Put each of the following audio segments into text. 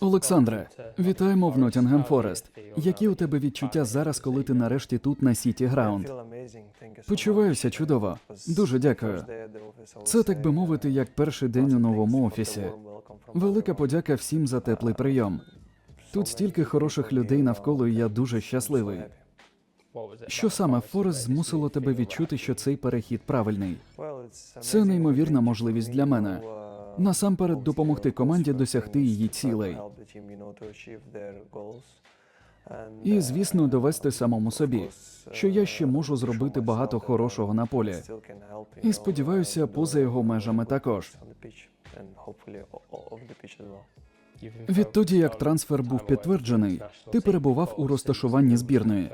Олександре, вітаємо в Ноттінгем Форест. Які у тебе відчуття зараз, коли ти нарешті тут на Сіті Граунд? Почуваюся чудово. Дуже дякую. Це так би мовити, як перший день у новому офісі. Велика подяка всім за теплий прийом. Тут стільки хороших людей навколо, і я дуже щасливий. Що саме Форест змусило тебе відчути, що цей перехід правильний? Це неймовірна можливість для мене. Насамперед допомогти команді досягти її цілей. І, звісно, довести самому собі, що я ще можу зробити багато хорошого на полі. І сподіваюся, поза його межами також. Відтоді, як трансфер був підтверджений, ти перебував у розташуванні збірної.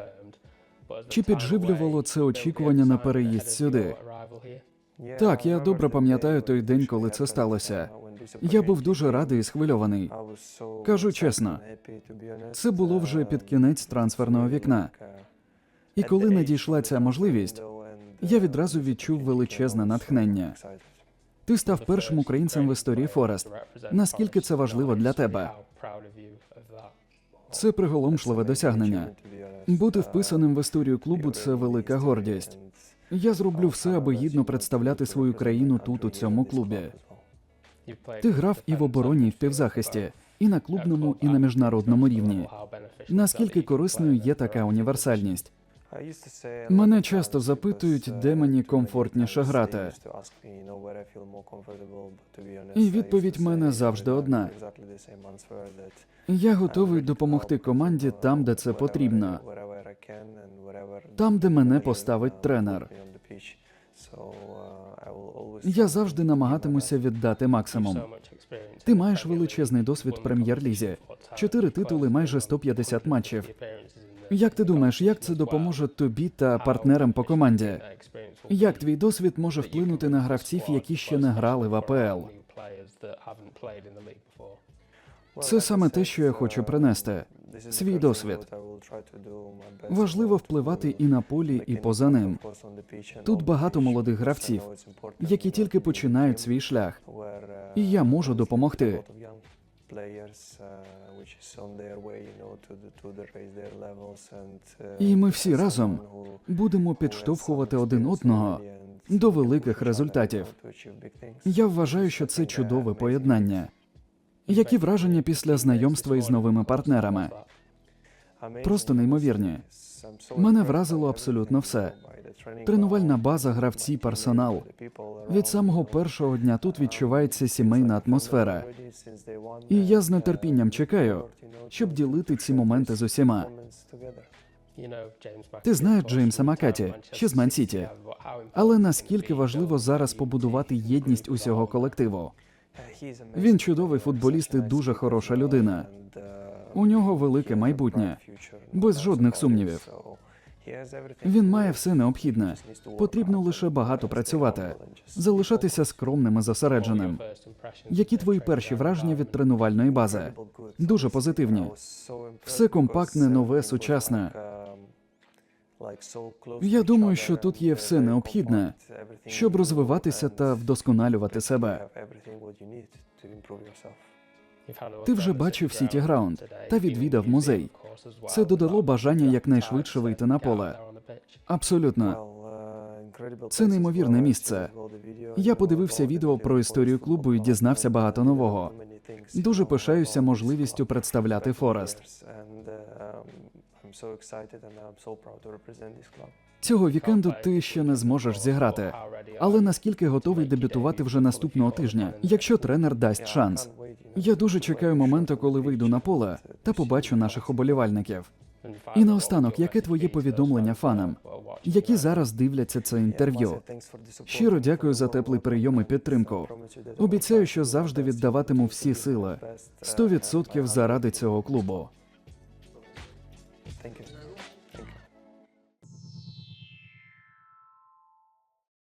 Чи підживлювало це очікування на переїзд сюди? Так, я добре пам'ятаю той день, коли це сталося. Я був дуже радий і схвильований. Кажу чесно, Це було вже під кінець трансферного вікна. І коли надійшла ця можливість, я відразу відчув величезне натхнення. Ти став першим українцем в історії Форест. Наскільки це важливо для тебе? Це приголомшливе досягнення. Бути вписаним в історію клубу це велика гордість. Я зроблю все, аби гідно представляти свою країну тут, у цьому клубі. Ти грав і в обороні, і в півзахисті, і на клубному, і на міжнародному рівні. Наскільки корисною є така універсальність? Мене часто запитують, де мені комфортніше грати. І відповідь мене завжди одна. Я готовий допомогти команді там, де це потрібно, там, де мене поставить тренер. Я завжди намагатимуся віддати максимум. Ти маєш величезний досвід прем'єр-лізі, чотири титули, майже 150 матчів. Як ти думаєш, як це допоможе тобі та партнерам по команді? Як твій досвід може вплинути на гравців, які ще не грали в АПЛ? Це саме те, що я хочу принести. Свій досвід. Важливо впливати і на полі, і поза ним. Тут багато молодих гравців, які тільки починають свій шлях, і я можу допомогти. І ми всі разом будемо підштовхувати один одного до великих результатів. Я вважаю, що це чудове поєднання. Які враження після знайомства із новими партнерами? Просто неймовірні. Мене вразило абсолютно все. Тренувальна база, гравці, персонал. Від самого першого дня тут відчувається сімейна атмосфера. І я з нетерпінням чекаю, щоб ділити ці моменти з усіма. Ти знаєш Джеймса Макаті, ще з Ман-Сіті. Але наскільки важливо зараз побудувати єдність усього колективу? Він чудовий футболіст і дуже хороша людина. У нього велике майбутнє, без жодних сумнівів. Він має все необхідне. Потрібно лише багато працювати, залишатися скромним і зосередженим. Які твої перші враження від тренувальної бази? Дуже позитивні. Все компактне, нове, сучасне. Я думаю, що тут є все необхідне, щоб розвиватися та вдосконалювати себе. Ти вже бачив Сіті Граунд та відвідав музей. Це додало бажання якнайшвидше вийти на поле. Абсолютно, Це неймовірне місце. я подивився відео про історію клубу і дізнався багато нового. Дуже пишаюся можливістю представляти Форест. Цього вікенду ти ще не зможеш зіграти. Але наскільки готовий дебютувати вже наступного тижня, якщо тренер дасть шанс? Я дуже чекаю моменту, коли вийду на поле та побачу наших оболівальників. І наостанок, яке твоє повідомлення фанам, які зараз дивляться це інтерв'ю? Щиро дякую за теплий прийом і підтримку. Обіцяю, що завжди віддаватиму всі сили 100% заради цього клубу.